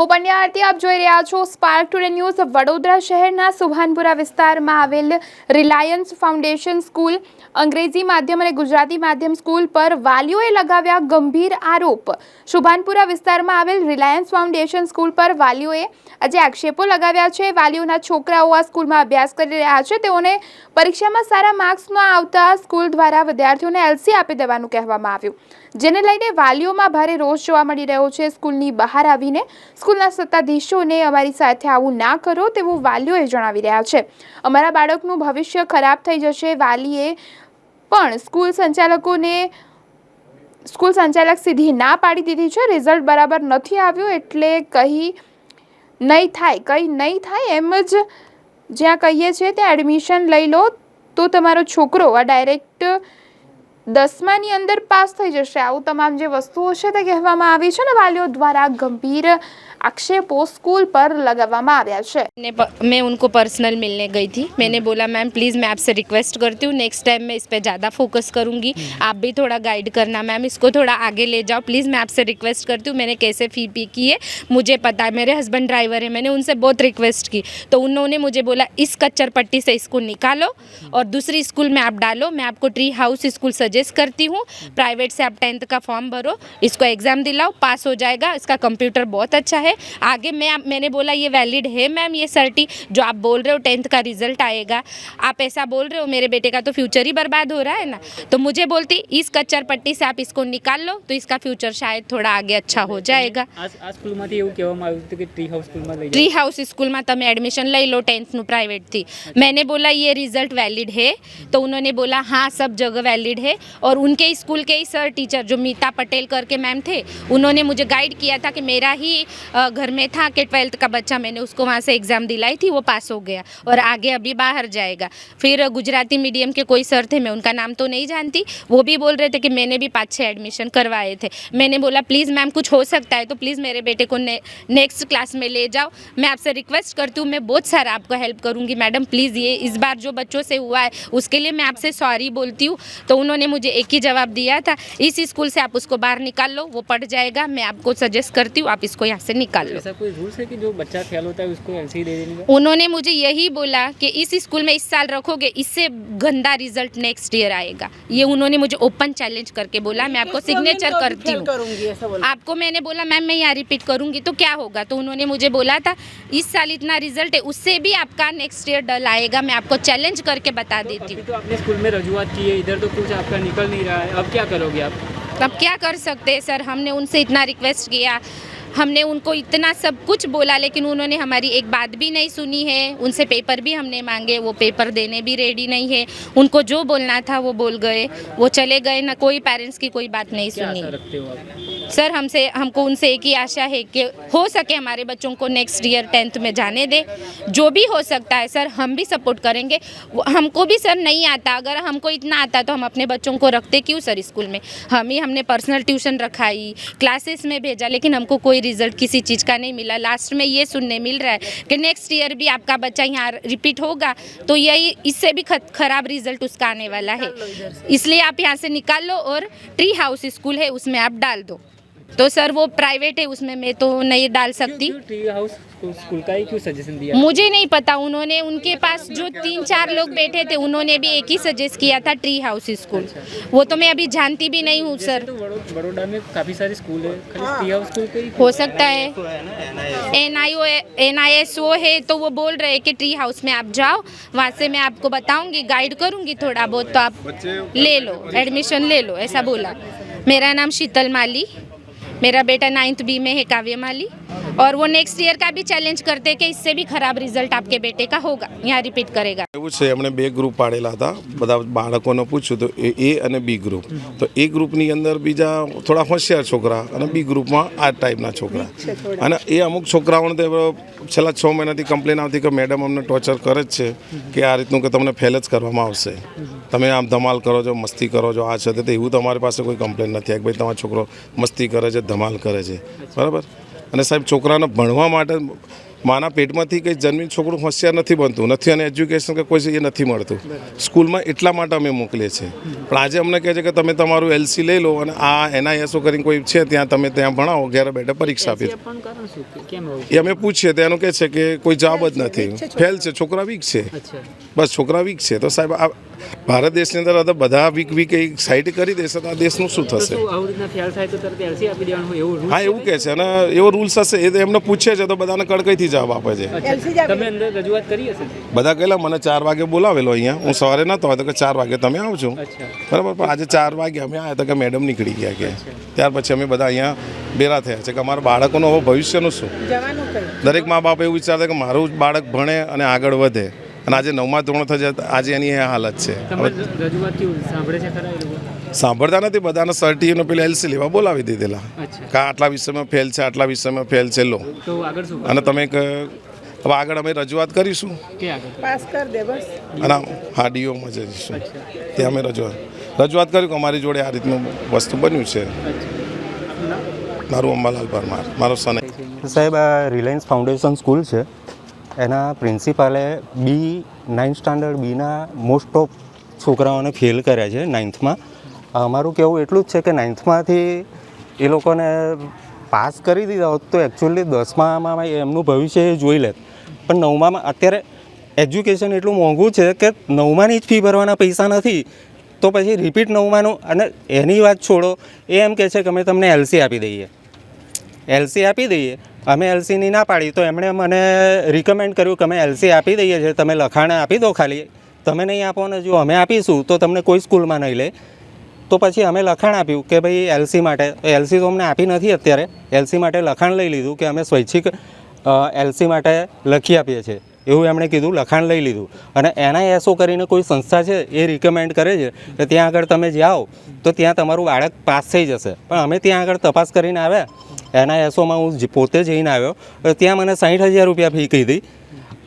હું પંડ્યા આરતી આપ જોઈ રહ્યા છો. સ્પાર્ક ટુડે ન્યૂઝ વડોદરા શહેરના સુભાનપુરા વિસ્તારમાં આવેલ રિલાયન્સ ફાઉન્ડેશન સ્કૂલ અંગ્રેજી માધ્યમ અને ગુજરાતી માધ્યમ સ્કૂલ પર વાલીઓએ લગાવ્યા ગંભીર આરોપ. સુભાનપુરા વિસ્તારમાં આવેલ રિલાયન્સ ફાઉન્ડેશન સ્કૂલ પર વાલીઓએ આજે આક્ષેપો લગાવ્યા છે. વાલીઓના છોકરાઓ આ સ્કૂલમાં અભ્યાસ કરી રહ્યા છે. તેઓને પરીક્ષામાં સારા માર્ક્સ ન આવતા સ્કૂલ દ્વારા વિદ્યાર્થીઓને એલસી આપી દેવાનું કહેવામાં આવ્યું. જેને લઈને વાલીઓમાં ભારે રોષ જોવા મળી રહ્યો છે. સ્કૂલની બહાર આવીને સ્કૂલના સત્તાધીશોને અમારી સાથે આવું ના કરો તેવું વાલીઓએ જણાવી રહ્યા છે. અમારા બાળકનું ભવિષ્ય ખરાબ થઈ જશે. વાલીએ પણ સ્કૂલ સંચાલકોને સ્કૂલ સંચાલક સીધી ના પાડી દીધી છે. રિઝલ્ટ બરાબર નથી આવ્યું એટલે કહી નહીં થાય. કંઈ નહીં થાય એમ જ જ્યાં કહીએ છીએ ત્યાં એડમિશન લઈ લો તો તમારો છોકરો આ ડાયરેક્ટ દસમાની અંદર પાસ થઈ જશે. આવું તમામ જે વસ્તુઓ છે તે કહેવામાં આવી છે ને વાલીઓ દ્વારા ગંભીર આક્ષેપો સ્કૂલ પર લગાવવામાં આવ્યા છે ने प- मैं उनको पर्सनल मिलने गई थी मैंने बोला मैम प्लीज़ मैं आपसे रिक्वेस्ट करती हूँ नेक्स्ट टाइम मैं इस पर ज़्यादा फोकस करूँगी आप भी थोड़ा गाइड करना मैम इसको थोड़ा आगे ले जाओ प्लीज़ मैं आपसे रिक्वेस्ट करती हूँ मैंने कैसे फ़ी पी की है मुझे पता है मेरे हस्बैंड ड्राइवर है मैंने उनसे बहुत रिक्वेस्ट की तो उन्होंने मुझे बोला इस कच्चर पट्टी से इसको निकालो और दूसरी स्कूल में आप डालो मैं आपको ट्री हाउस स्कूल सजेस्ट करती हूँ प्राइवेट से आप टेंथ का फॉर्म भरो इसको एग्ज़ाम दिलाओ पास हो जाएगा इसका कंप्यूटर बहुत अच्छा है आगे मैं आप मैंने बोला ये वैलिड है मैम ये सर्टी जो आप बोल रहे हो टेंथ का रिजल्ट आएगा आप ऐसा बोल रहे हो मेरे बेटे का तो फ्यूचर ही बर्बाद हो रहा है ना तो मुझे बोलती इस कच्चर पट्टी से आप इसको निकाल लो तो इसका फ्यूचर शायद थोड़ा आगे अच्छा हो जाएगा આ આ સ્કૂલમાંથી એવું કહેવામાં આવ્યું હતું કે ટ્રી હાઉસ સ્કૂલમાં લઈ ट्री हाउस स्कूल में તમે एडमिशन લઈ લો ટેન્થનું प्राइवेट थी मैंने बोला ये रिजल्ट वैलिड है तो उन्होंने बोला हाँ सब जगह वैलिड है और उनके स्कूल के ही सर टीचर जो मीता पटेल करके मैम थे उन्होंने मुझे गाइड किया था कि मेरा ही अ, घर में था कि ट्वेल्थ का बच्चा मैंने उसको वहाँ से एग्ज़ाम दिलाई थी वो पास हो गया और आगे अभी बाहर जाएगा। फिर गुजराती मीडियम के कोई सर थे मैं उनका नाम तो नहीं जानती वो भी बोल रहे थे कि मैंने भी पाँच छः एडमिशन करवाए थे। मैंने बोला प्लीज़ मैम कुछ हो सकता है तो प्लीज़ मेरे बेटे को ने, नेक्स्ट क्लास में ले जाओ। मैं आपसे रिक्वेस्ट करती हूँ मैं बहुत सारा आपको हेल्प करूँगी मैडम प्लीज़ ये इस बार जो बच्चों से हुआ है उसके लिए मैं आपसे सॉरी बोलती हूँ। तो उन्होंने मुझे एक ही जवाब दिया था इस स्कूल से आप उसको बाहर निकाल लो वो पढ़ जाएगा मैं आपको सजेस्ट करती हूँ आप इसको यहाँ से निकाल लो। ऐसा कोई रूल्स है कि जो बच्चा फेल होता है उसको एलसी दे देने का? उन्होंने मुझे यही बोला कि इस स्कूल में इस साल रखोगे इससे गंदा रिज़ल्ट नेक्स्ट ईयर आएगा। ये उन्होंने मुझे ओपन चैलेंज करके बोला मैं आपको सिग्नेचर करती हूँ। आपको मैंने बोला मैम मैं यहाँ रिपीट करूँगी तो क्या होगा? तो उन्होंने मुझे बोला था इस साल इतना रिज़ल्ट है उससे भी आपका नेक्स्ट ईयर डल आएगा मैं आपको चैलेंज करके बता देती हूँ। तो आपने स्कूल में रजुआत की है इधर तो कुछ आपका निकल नहीं रहा है अब क्या करोगे आप? अब क्या कर सकते हैं सर? हमने उनसे इतना रिक्वेस्ट किया हमने उनको इतना सब कुछ बोला लेकिन उन्होंने हमारी एक बात भी नहीं सुनी है। उनसे पेपर भी हमने मांगे वो पेपर देने भी रेडी नहीं है। उनको जो बोलना था वो बोल गए। वो चले गए ना कोई पेरेंट्स की कोई बात नहीं सुनी। सर हमसे हमको उनसे एक ही आशा है कि हो सके हमारे बच्चों को नेक्स्ट ईयर टेंथ में जाने दे। जो भी हो सकता है सर हम भी सपोर्ट करेंगे। हमको भी सर नहीं आता। अगर हमको इतना आता तो हम अपने बच्चों को रखते क्यों सर स्कूल में? हम ही हमने पर्सनल ट्यूशन रखाई क्लासेस में भेजा लेकिन हमको कोई रिज़ल्ट किसी चीज़ का नहीं मिला। लास्ट में ये सुनने मिल रहा है कि नेक्स्ट ईयर भी आपका बच्चा यहाँ रिपीट होगा तो यही इससे भी खराब रिज़ल्ट उसका आने वाला है। इसलिए आप यहाँ से निकाल लो और ट्री हाउस स्कूल है उसमें आप डाल दो। तो सर वो प्राइवेट है उसमें मैं तो नहीं डाल सकती। क्यों ट्री हाउस स्कूल का ही क्यों सजेशन दिया? मुझे नहीं पता उन्होंने उनके पास जो तीन चार लोग बैठे थे उन्होंने भी एक ही सजेस्ट किया था ट्री हाउस स्कूल वो तो मैं अभी जानती भी नहीं हूँ सर तो बड़ोड़ा में काफ़ी सारे स्कूल है ट्री हाउस स्कूल ही हो सकता है। N I O N I S O है तो वो बोल रहे हैं कि ट्री हाउस में आप जाओ वहाँ से मैं आपको बताऊँगी गाइड करूँगी थोड़ा बहुत तो आप ले लो एडमिशन ले लो ऐसा बोला। मेरा नाम शीतल माली। मेरा बेटा नाइन्थ बी में है काव्य माली और वो नेक्स्ट ईयर का भी चैलेंज करते हैं कि इससे भी खराब रिजल्ट आपके बेटे का होगा यहाँ रिपीट करेगा એવું છે એમણે બે ગ્રુપ પાડેલા હતા બધા બાળકોને પૂછ્યું તો એ એ અને બી ગ્રુપ તો એ ગ્રુપની અંદર બીજા થોડા હોશિયાર છોકરા અને બી ગ્રુપમાં આ ટાઈપના છોકરા અને એ અમુક છોકરાઓને તો છેલ્લા છ મહિનાથી કમ્પ્લેન આવતી કે મેડમ અમને ટોર્ચર કરે જ છે કે આ રીતનું કે તમને ફેલ જ કરવામાં આવશે તમે આમ ધમાલ કરો છો મસ્તી કરો છો આ છે તે તો એવું તમારી પાસે કોઈ કમ્પ્લેન નથી કે ભાઈ તમારો છોકરો મસ્તી કરે છે ધમાલ કરે છે બરાબર અને સાહેબ છોકરાને ભણવા માટે માના પેટમાંથી કંઈ જન્મીન છોકરું હોશિયાર નથી બનતું નથી અને એજ્યુકેશન કે કોઈ એ નથી મળતું. સ્કૂલમાં એટલા માટે અમે મોકલીએ છીએ. પણ આજે અમને કહે છે કે તમે તમારું એલસી લઈ લો અને આ એનઆઈએસઓ કરીને કોઈ છે ત્યાં તમે ત્યાં ભણાવો ઘરે બેઠા પરીક્ષા આપી એ અમે પૂછીએ તો એનું કહે છે કે કોઈ જવાબ જ નથી. ફેલ છે છોકરા. વીક છે. બસ છોકરા વીક છે. તો સાહેબ આ ભારત દેશની અંદર આ તો બધા વીક વીક એક સાઈડ કરી દેશે તો આ દેશનું શું થશે? શું આવું રીતના ફેલ થાય તો તરત એલસી આપી દેવાનું હોય એવું રૂલ હા એવું કહે છે અને એવો રૂલ્સ હશે એ તો એમને પૂછે છે તો બધાને કડકાઈથી જવાબ આપે છે. અચ્છા તમે અંદર રજૂઆત કરી હશે બધા કહેલા મને ચાર વાગે બોલાવેલો અહીંયા હું સવારે નહોતો આવ્યો તો કે ચાર વાગે તમે આવજો. બરાબર પણ આજે ચાર વાગે અમે આવ્યા તો કે મેડમ નીકળી ગયા કે. ત્યાર પછી અમે બધા અહીંયા બેરા થયા છે કે અમારા બાળકોનું હવે ભવિષ્યનું શું? દરેક મા બાપ એવું વિચારતા કે મારું જ બાળક ભણે અને આગળ વધે. અને આજે નવમા ધોરણ થઈ આજે એની એ હાલત છે. સાંભળતા નથી બધાને સર્ટીનો પેલા એલસી લેવા બોલાવી દીધેલા અચ્છા. કે આટલા વિષયમાં ફેલ છે આટલા વિષયમાં ફેલ છે લો. અને તમે એક હવે આગળ અમે રજૂઆત કરીશું. કે પાસ કર દે બસ. અને હા ડીઓમાં જઈશું. ત્યાં અમે રજૂઆત રજૂઆત કરી કે અમારી જોડે આ રીતનું વસ્તુ બન્યું છે. મારું અંબાલાલ પરમાર મારો સને સાહેબ આ રિલાયન્સ ફાઉન્ડેશન સ્કૂલ છે. એના પ્રિન્સિપાલે બી નાઇન્થ સ્ટાન્ડર્ડ બીના મોસ્ટ ઓફ છોકરાઓને ફેલ કર્યા છે નાઇન્થમાં. અમારું કહેવું એટલું જ છે કે નાઇન્થમાંથી એ લોકોને પાસ કરી દીધા હોત તો એકચ્યુઅલી દસમામાં એમનું ભવિષ્ય એ જોઈ લેત. પણ નવમામાં અત્યારે એજ્યુકેશન એટલું મોંઘું છે કે નવમાની જ ફી ભરવાના પૈસા નથી. તો પછી રિપીટ નવમાનું અને એની વાત છોડો, એ એમ કહે છે કે અમે તમને એલસી આપી દઈએ. એલસી આપી દઈએ અમે એલસીની ના પાડી, તો એમણે મને રિકમેન્ડ કર્યું કે અમે એલસી આપી દઈએ છીએ, તમે લખાણ આપી દો ખાલી. તમે નહીં આપો ને જો અમે આપીશું, તો તમને કોઈ સ્કૂલમાં નહીં લે. તો પછી અમે લખાણ આપ્યું કે ભાઈ એલસી માટે એલસી તો અમને આપી નથી અત્યારે. એલસી માટે લખાણ લઈ લીધું કે અમે સ્વૈચ્છિક એલસી માટે લખી આપીએ છીએ. એવું એમણે કીધું, લખાણ લઈ લીધું. અને એનઆઈએસઓ એસો કરીને કોઈ સંસ્થા છે, એ રિકમેન્ડ કરે છે કે ત્યાં આગળ તમે જાઓ તો ત્યાં તમારું બાળક પાસ થઈ જશે. પણ અમે ત્યાં આગળ તપાસ કરીને આવ્યા. એના એસોમાં હું પોતે જઈને આવ્યો ત્યાં મને સાઠ હજાર રૂપિયા ફી કીધી.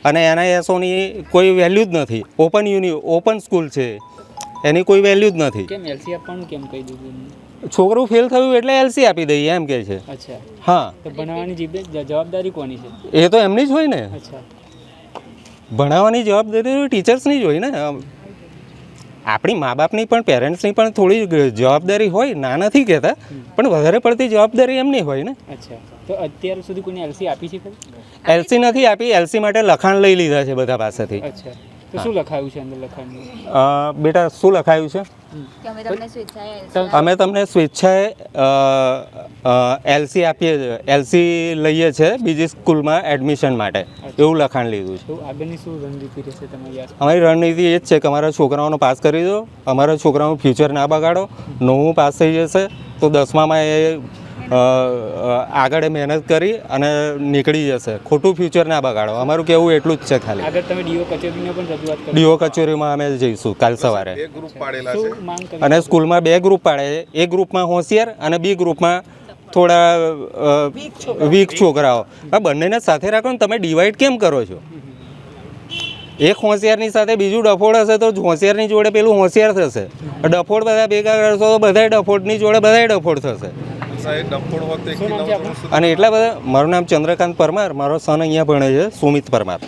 અને એના એસોની કોઈ વેલ્યુ જ નથી. ઓપન યુનિ ઓપન સ્કૂલ છે. એની કોઈ વેલ્યુ જ નથી. કેમ એલસી આપવાનું કેમ કહી દીધું છોકરું ફેલ થયું એટલે એલસી આપી દઈએ એમ કે છે. અચ્છા. હા. તો ભણાવવાની જવાબદારી કોની છે? એ તો એમની જ હોય ને. અચ્છા. ભણાવવાની જવાબદારી ટીચર્સની જ હોય ને. આપણી મા બાપની પણ પેરેન્ટ્સની પણ થોડી જવાબદારી હોય ના નથી કહેતા પણ વધારે પડતી જવાબદારી એમની હોય ને. અચ્છા. તો અત્યાર સુધી કોઈને એલસી આપી છે એલસી નથી આપી એલસી માટે લખાણ લઈ લીધા છે બધા પાસેથી. અચ્છા. તો શું લખાયું છે અંદર લખાણમાં બેટા શું લખાયું છે? અમે તમને સ્વેચ્છાએ એલસી આપીએ. છીએ એલસી લઈએ છીએ બીજી સ્કૂલમાં એડમિશન માટે. એવું લખાણ લીધું છે. આગળની શું રણનીતિ રહેશે તમારી અમારી રણનીતિ એ જ છે કે અમારા છોકરાઓનો પાસ કરી દો. અમારા છોકરાઓનું ફ્યુચર ના બગાડો. નવમું પાસ થઈ જશે. તો દસમામાં એ આગળ મહેનત કરી અને નીકળી જશે. ખોટું ફ્યુચર ના બગાડો. અમારું કેવું એટલું જ છે ખાલી. આગળ તમે ડીઓ કચેરીને પણ રજૂઆત કરી. ડીઓ કચેરીમાં અમે જઈશું કાલ સવારે. બે ગ્રુપ પાડેલા છે. અને સ્કૂલમાં બે ગ્રુપ પાડે. છે એક ગ્રુપમાં હોશિયાર અને બી ગ્રુપમાં થોડા વીક છોકરાઓ. આ બંનેને સાથે રાખો ને તમે ડિવાઈડ કેમ કરો છો? એક હોશિયારની સાથે બીજું ડફોડ હશે તો હોશિયારની જોડે પેલું હોશિયાર થશે. ડફોડ બધા ભેગા કરશો તો બધાય ડફોડની જોડે બધાય ડફોડ થશે. સાહેબ? અને એટલા બધા મારું નામ ચંદ્રકાંત પરમાર મારો સન અહીંયા ભણે છે સુમિત પરમાર